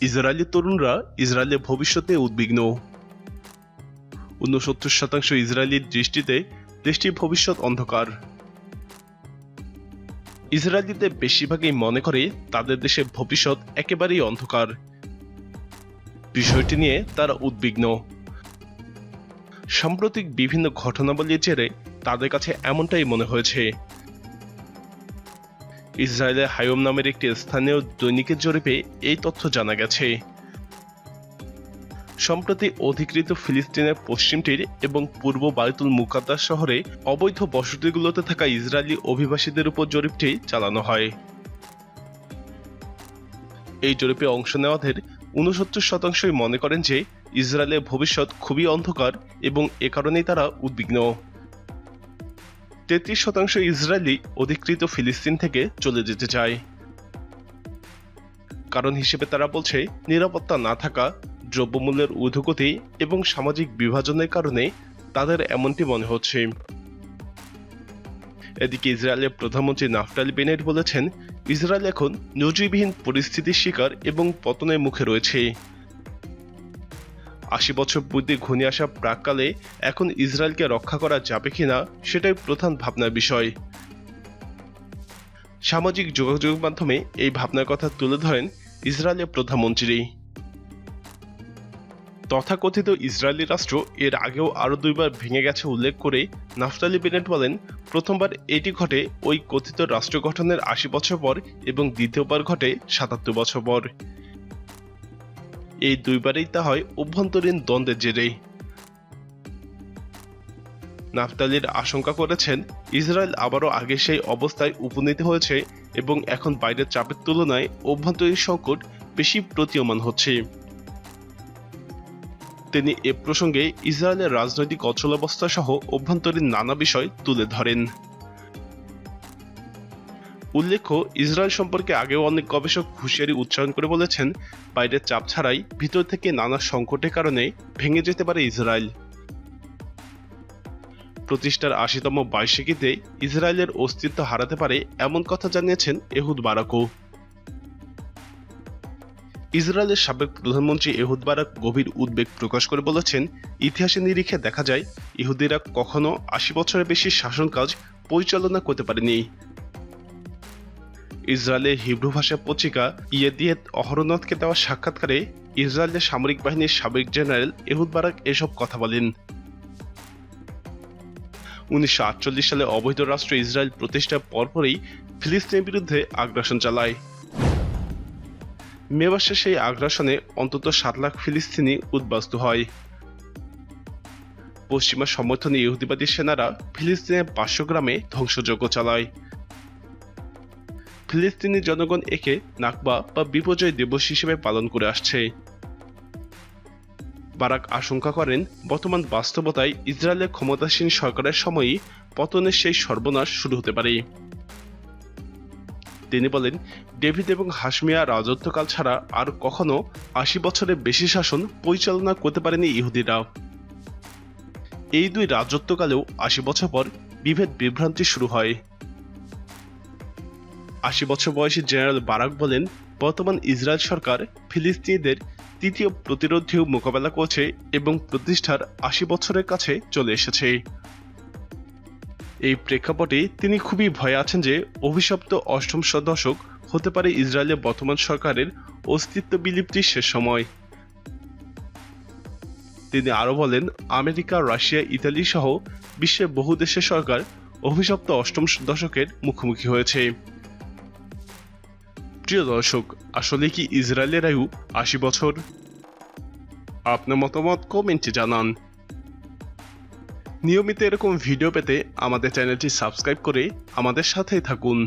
Israeli তরুণরা ইসরায়েলের ভবিষ্যতে উদ্বিগ্ন। ঊনসত্তর শতাংশ ইসরায়েলির দৃষ্টিতে দেশটির ভবিষ্যৎ অন্ধকার। ইসরায়েলিদের বেশিরভাগই মনে করে তাদের দেশের ভবিষ্যৎ একেবারেই অন্ধকার। বিষয়টি নিয়ে তারা উদ্বিগ্ন। সাম্প্রতিক বিভিন্ন ঘটনাবলীর জেরে তাদের কাছে এমনটাই মনে হয়েছে। ইসরায়েলের হায়ম নামের একটি স্থানীয় দৈনিকের জরিপে এই তথ্য জানা গেছে। সম্প্রতি অধিকৃত ফিলিস্তিনের পশ্চিমটির এবং পূর্ব বায়তুল মুকাদ্দাস শহরে অবৈধ বসতিগুলোতে থাকা ইসরায়েলি অভিবাসীদের উপর জরিপটি চালানো হয়। এই জরিপে অংশ নেওয়াদের উনসত্তর শতাংশই মনে করেন যে, ইসরায়েলের ভবিষ্যৎ খুবই অন্ধকার এবং এ কারণেই তারা উদ্বিগ্ন। তেত্রিশ শতাংশ ইসরায়েলি অধিকৃত ফিলিস্তিন থেকে চলে যেতে চায়। কারণ হিসেবে তারা বলছে, নিরাপত্তা না থাকা, দ্রব্যমূল্যের ঊর্ধ্বগতি এবং সামাজিক বিভাজনের কারণে তাদের এমনটি মনে হচ্ছে। এদিকে ইসরায়েলের প্রধানমন্ত্রী নাফটালি বেনেট বলেছেন, ইসরায়েল এখন নজিরবিহীন পরিস্থিতির শিকার এবং পতনের মুখে রয়েছে। আশি বছর পূর্বে ঘনিয়ে আসা প্রাককালে এখন ইসরায়েলকে রক্ষা করা যাবে কিনা সেটাই প্রধান ভাবনার বিষয়। সামাজিক যোগাযোগ মাধ্যমে এই ভাবনার কথা তুলে ধরেন ইসরায়েলের প্রধানমন্ত্রী। তথাকথিত ইসরায়েলি রাষ্ট্র এর আগেও আরও দুইবার ভেঙে গেছে উল্লেখ করে নাফতালি বেনেট বলেন, প্রথমবার এটি ঘটে ওই কথিত রাষ্ট্র গঠনের আশি বছর পর এবং দ্বিতীয়বার ঘটে সাতাত্তর বছর পর। এই দুইবারেই তা হয় অভ্যন্তরীণ দ্বন্দ্বের জেরেই। নাফতালির আশঙ্কা করেছেন, ইসরায়েল আবারও আগে সেই অবস্থায় উপনীত হয়েছে এবং এখন বাইরের চাপের তুলনায় অভ্যন্তরীণ সংকট বেশি প্রতীয়মান হচ্ছে। তিনি এ প্রসঙ্গে ইসরায়েলের রাজনৈতিক অচলাবস্থা সহ অভ্যন্তরীণ নানা বিষয় তুলে ধরেন। উল্লেখ্য, ইসরায়েল সম্পর্কে আগেও অনেক গবেষক হুঁশিয়ারি উচ্চারণ করে বলেছেন, বাইরের চাপ ছাড়াই ভিতর থেকে নানা সংকটের কারণে ভেঙে যেতে পারে ইসরায়েল। প্রতিষ্ঠার আশিতম বার্ষিকীতে ইসরায়েলের অস্তিত্ব হারাতে পারে এমন কথা জানিয়েছেন এহুদ বারাকও। ইসরায়েলের সাবেক প্রধানমন্ত্রী এহুদ বারাক গভীর উদ্বেগ প্রকাশ করে বলেছেন ইতিহাসের নিরিখে দেখা যায়, ইহুদিরা কখনো আশি বছরের বেশি শাসন কাজ পরিচালনা করতে পারেনি। ইসরায়েলের হিব্রু ভাষা পত্রিকা ইয়েদিয়েত অহরনাথকে দেওয়া সাক্ষাৎকারে ইসরায়েলের সামরিক বাহিনীর সাবেক জেনারেল এহুদ বারাক এসব কথা বলেন। উনিশশো সালে অবৈধ রাষ্ট্র ইসরায়েল প্রতিষ্ঠার পরপরই ফিলিস্তিনের বিরুদ্ধে আগ্রাসন চালায়। মে মাসে সেই আগ্রাসনে অন্তত সাত লাখ ফিলিস্তিনি উদ্বাস্ত হয়। পশ্চিমা সমর্থনে ইহুদিবাদী সেনারা ফিলিস্তিনের পাঁচশো গ্রামে ধ্বংসযজ্ঞ চালায়। ফিলিস্তিনি জনগণ একে নাকবা বা বিপর্যয় দিবস হিসেবে পালন করে আসছে। বারাক আশঙ্কা করেন, বর্তমান বাস্তবতায় ইসরায়েলের ক্ষমতাসীন সরকারের সময়ই পতনের সেই সর্বনাশ শুরু হতে পারে। তিনি বলেন, ডেভিড এবং হাসমিয়া রাজত্বকাল ছাড়া আর কখনো আশি বছরের বেশি শাসন পরিচালনা করতে পারেনি ইহুদিরা। এই দুই রাজত্বকালেও আশি বছর পর বিভেদ বিভ্রান্তি শুরু হয়। আশি বছর বয়সী জেনারেল বারাক বলেন, বর্তমান ইসরায়েল সরকার ফিলিস্তিনিদের তৃতীয় প্রতিরোধেও মোকাবেলা করছে এবং প্রতিষ্ঠার আশি বছরের কাছে চলে এসেছে। এই প্রেক্ষাপটে তিনি খুবই ভয়ে আছেন যে অভিশপ্ত অষ্টম দশক হতে পারে ইসরায়েলের বর্তমান সরকারের অস্তিত্ব বিলুপ্তির শেষ সময়। তিনি আরও বলেন, আমেরিকা, রাশিয়া, ইতালি সহ বিশ্বের বহু দেশের সরকার অভিশপ্ত অষ্টম দশকের মুখোমুখি হয়েছে। প্রিয় দর্শক আসলে কি ইসরায়েলের আয়ু আশি বছর? আপনার মতামত কমেন্টে জানান। নিয়মিত এরকম ভিডিও পেতে আমাদের চ্যানেলটি সাবস্ক্রাইব করে আমাদের সাথেই থাকুন।